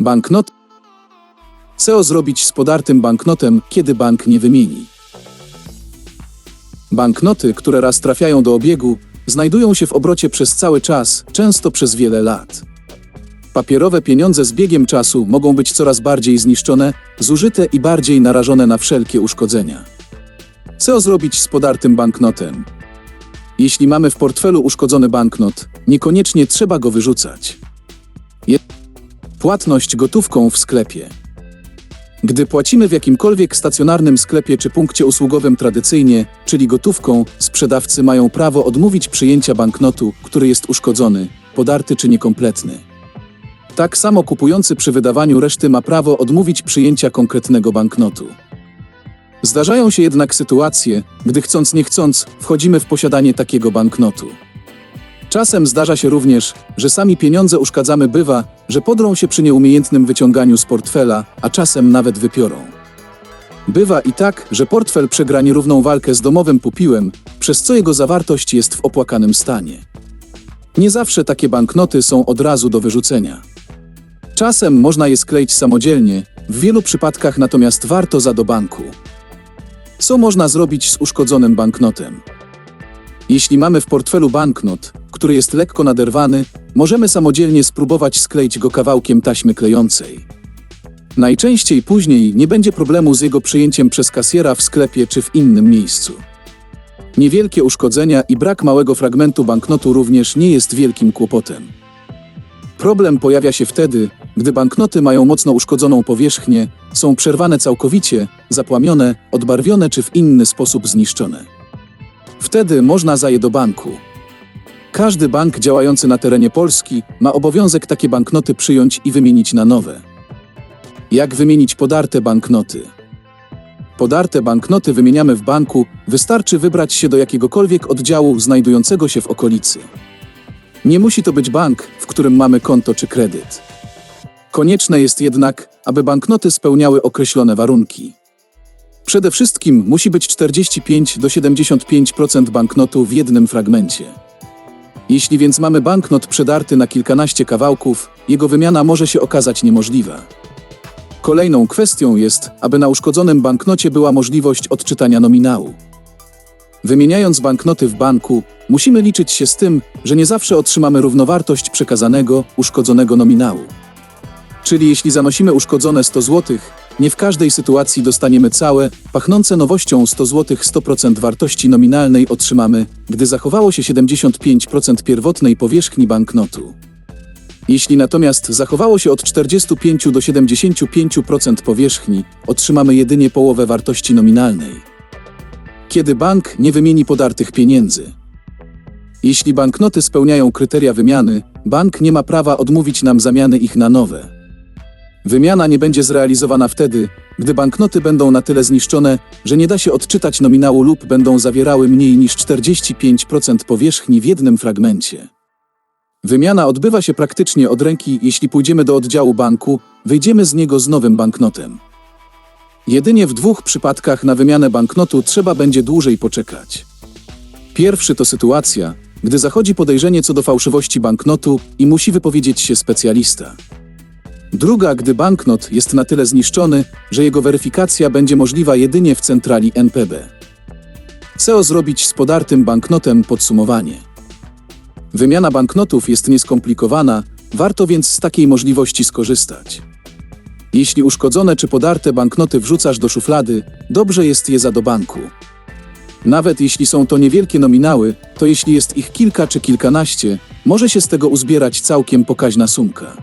Banknot. Co zrobić z podartym banknotem, kiedy bank nie wymieni? Banknoty, które raz trafiają do obiegu, znajdują się w obrocie przez cały czas, często przez wiele lat. Papierowe pieniądze z biegiem czasu mogą być coraz bardziej zniszczone, zużyte i bardziej narażone na wszelkie uszkodzenia. Co zrobić z podartym banknotem? Jeśli mamy w portfelu uszkodzony banknot, niekoniecznie trzeba go wyrzucać. Płatność gotówką w sklepie. Gdy płacimy w jakimkolwiek stacjonarnym sklepie czy punkcie usługowym tradycyjnie, czyli gotówką, sprzedawcy mają prawo odmówić przyjęcia banknotu, który jest uszkodzony, podarty czy niekompletny. Tak samo kupujący przy wydawaniu reszty ma prawo odmówić przyjęcia konkretnego banknotu. Zdarzają się jednak sytuacje, gdy chcąc nie chcąc wchodzimy w posiadanie takiego banknotu. Czasem zdarza się również, że sami pieniądze uszkadzamy bywa, że podrą się przy nieumiejętnym wyciąganiu z portfela, a czasem nawet wypiorą. Bywa i tak, że portfel przegra nierówną walkę z domowym pupiłem, przez co jego zawartość jest w opłakanym stanie. Nie zawsze takie banknoty są od razu do wyrzucenia. Czasem można je skleić samodzielnie, w wielu przypadkach natomiast warto za do banku. Co można zrobić z uszkodzonym banknotem? Jeśli mamy w portfelu banknot, który jest lekko naderwany, możemy samodzielnie spróbować skleić go kawałkiem taśmy klejącej. Najczęściej później nie będzie problemu z jego przyjęciem przez kasjera w sklepie czy w innym miejscu. Niewielkie uszkodzenia i brak małego fragmentu banknotu również nie jest wielkim kłopotem. Problem pojawia się wtedy, gdy banknoty mają mocno uszkodzoną powierzchnię, są przerwane całkowicie, zapłamione, odbarwione czy w inny sposób zniszczone. Wtedy można za je do banku. Każdy bank działający na terenie Polski ma obowiązek takie banknoty przyjąć i wymienić na nowe. Jak wymienić podarte banknoty? Podarte banknoty wymieniamy w banku, wystarczy wybrać się do jakiegokolwiek oddziału znajdującego się w okolicy. Nie musi to być bank, w którym mamy konto czy kredyt. Konieczne jest jednak, aby banknoty spełniały określone warunki. Przede wszystkim musi być 45 do 75% banknotu w jednym fragmencie. Jeśli więc mamy banknot przedarty na kilkanaście kawałków, jego wymiana może się okazać niemożliwa. Kolejną kwestią jest, aby na uszkodzonym banknocie była możliwość odczytania nominału. Wymieniając banknoty w banku, musimy liczyć się z tym, że nie zawsze otrzymamy równowartość przekazanego, uszkodzonego nominału. Czyli jeśli zanosimy uszkodzone 100 zł, nie w każdej sytuacji dostaniemy całe, pachnące nowością 100 zł 100% wartości nominalnej otrzymamy, gdy zachowało się 75% pierwotnej powierzchni banknotu. Jeśli natomiast zachowało się od 45 do 75% powierzchni, otrzymamy jedynie połowę wartości nominalnej. Kiedy bank nie wymieni podartych pieniędzy? Jeśli banknoty spełniają kryteria wymiany, bank nie ma prawa odmówić nam zamiany ich na nowe. Wymiana nie będzie zrealizowana wtedy, gdy banknoty będą na tyle zniszczone, że nie da się odczytać nominału lub będą zawierały mniej niż 45% powierzchni w jednym fragmencie. Wymiana odbywa się praktycznie od ręki, jeśli pójdziemy do oddziału banku, wyjdziemy z niego z nowym banknotem. Jedynie w dwóch przypadkach na wymianę banknotu trzeba będzie dłużej poczekać. Pierwszy to sytuacja, gdy zachodzi podejrzenie co do fałszywości banknotu i musi wypowiedzieć się specjalista. Druga, gdy banknot jest na tyle zniszczony, że jego weryfikacja będzie możliwa jedynie w centrali NPB. Co zrobić z podartym banknotem? Podsumowanie. Wymiana banknotów jest nieskomplikowana, warto więc z takiej możliwości skorzystać. Jeśli uszkodzone czy podarte banknoty wrzucasz do szuflady, dobrze jest je za do banku. Nawet jeśli są to niewielkie nominały, to jeśli jest ich kilka czy kilkanaście, może się z tego uzbierać całkiem pokaźna sumka.